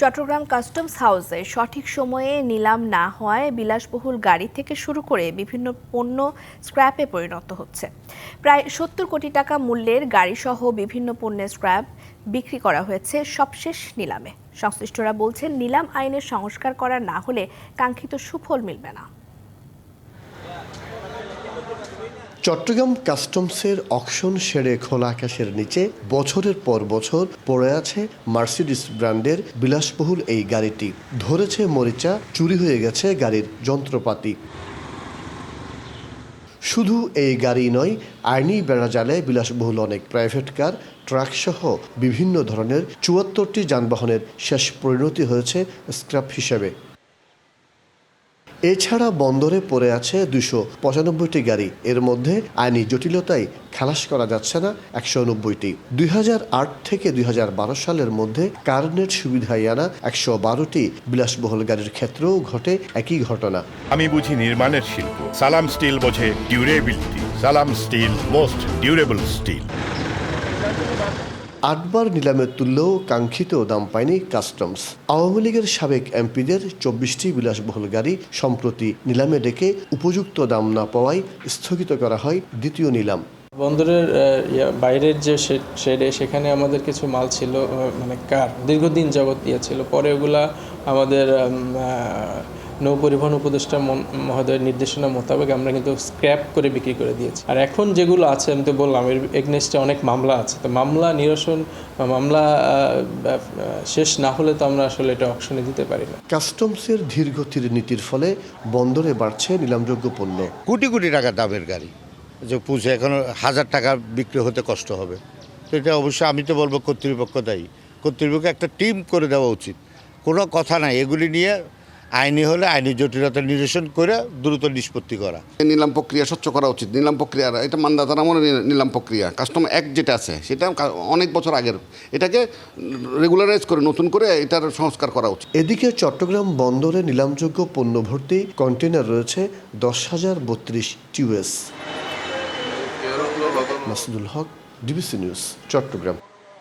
Chittagong customs হাউসে সঠিক সময়ে নিলাম না হওয়ায় বিলাসবহুল গাড়ি থেকে শুরু করে বিভিন্ন পণ্য স্ক্র্যাপে পরিণত হচ্ছে। প্রায় সত্তর কোটি টাকা মূল্যের গাড়িসহ বিভিন্ন পণ্যের স্ক্র্যাপ বিক্রি করা হয়েছে সবশেষ নিলামে। সংশ্লিষ্টরা বলছেন, নিলাম আইনের সংস্কার করা না হলে কাঙ্ক্ষিত সুফল মিলবে না। চট্টগ্রাম কাস্টমসের অকশন সেরে খোলা আকাশের নিচে বছরের পর বছর পড়ে আছে মার্সিডিস ব্র্যান্ডের বিলাসবহুল এই গাড়িটি। ধরেছে মরিচা, চুরি হয়ে গেছে গাড়ির যন্ত্রপাতি। শুধু এই গাড়ি নয়, আইনি বেড়াজালে বিলাসবহুল অনেক প্রাইভেট কার ট্রাক সহ বিভিন্ন ধরনের চুয়াত্তরটি যানবাহনের শেষ পরিণতি হয়েছে স্ক্র্যাপ হিসেবে। এছাড়া বন্দরে পড়ে আছে দুশো পঁচানব্বইটি গাড়ি। এর মধ্যে আইনি জটিলতায় খালাস করা যাচ্ছে না একশো নব্বইটি। দুই হাজার আট থেকে দুই সালের মধ্যে কারনেট সুবিধায় আনা একশো বারোটি বিলাসবহুল গাড়ির ক্ষেত্রেও ঘটে একই ঘটনা। আমি বুঝি নির্মাণের শিল্প। সালাম স্টিল বোঝে ডিউরেবিলিটি। সালাম স্টিল মোস্ট ডিউরেবল স্টিল। আটবার নিলামে তুললেও কাঙ্ক্ষিত দাম পায়নি কাস্টমস। আওয়ামী লীগের সাবেক এমপিদের চব্বিশটি বিলাসবহুল গাড়ি সম্প্রতি নিলামে ডেকে উপযুক্ত দাম না পাওয়ায় স্থগিত করা হয় দ্বিতীয় নিলাম। বন্দরের বাইরের যে শেডে সেখানে আমাদের কিছু মাল ছিল মানে কার, দীর্ঘদিন যাবত ইয়ে ছিল। পরে ওগুলা আমাদের নৌ পরিবহন উপদেষ্টা মন- মহোদয়ের নির্দেশনা মোতাবেক আমরা কিন্তু স্ক্র্যাপ করে বিক্রি করে দিয়েছি। আর এখন যেগুলো আছে আমি তো বললাম এর এগনেস্টে অনেক মামলা আছে। তো মামলা নিরসন মামলা শেষ না হলে তো আমরা আসলে এটা অপশনে দিতে পারি না। কাস্টমসের ধীরগতির নীতির ফলে বন্দরে বাড়ছে নিলামযোগ্য পণ্য। কোটি কোটি টাকা দামের গাড়ি। যে পুষে এখন হাজার টাকা বিক্রি হতে কষ্ট হবে। তো এটা অবশ্যই আমি তো বলব কর্তৃপক্ষ দায়ী। কর্তৃপক্ষ একটা টিম করে দেওয়া উচিত। কোনো কথা নাই। এগুলি নিয়ে আইনি হলে আইনি জটিলতা নিরসন করে দ্রুত নিষ্পত্তি করা। নিলাম প্রক্রিয়া স্বচ্ছ করা উচিত নিলাম প্রক্রিয়া এটা মানদাতার আমলে নি- নিলাম প্রক্রিয়া। কাস্টম অ্যাক্ট যেটা আছে সেটা অনেক বছর আগের। এটাকে রেগুলারাইজ করে নতুন করে এটার সংস্কার করা উচিত। এদিকে চট্টগ্রাম বন্দরে নিলামযোগ্য পণ্য ভর্তি কন্টেনার রয়েছে দশ হাজার বত্রিশ টিউএস মাসুদুল হক ডিবিসি নিউজ চট্টগ্রাম।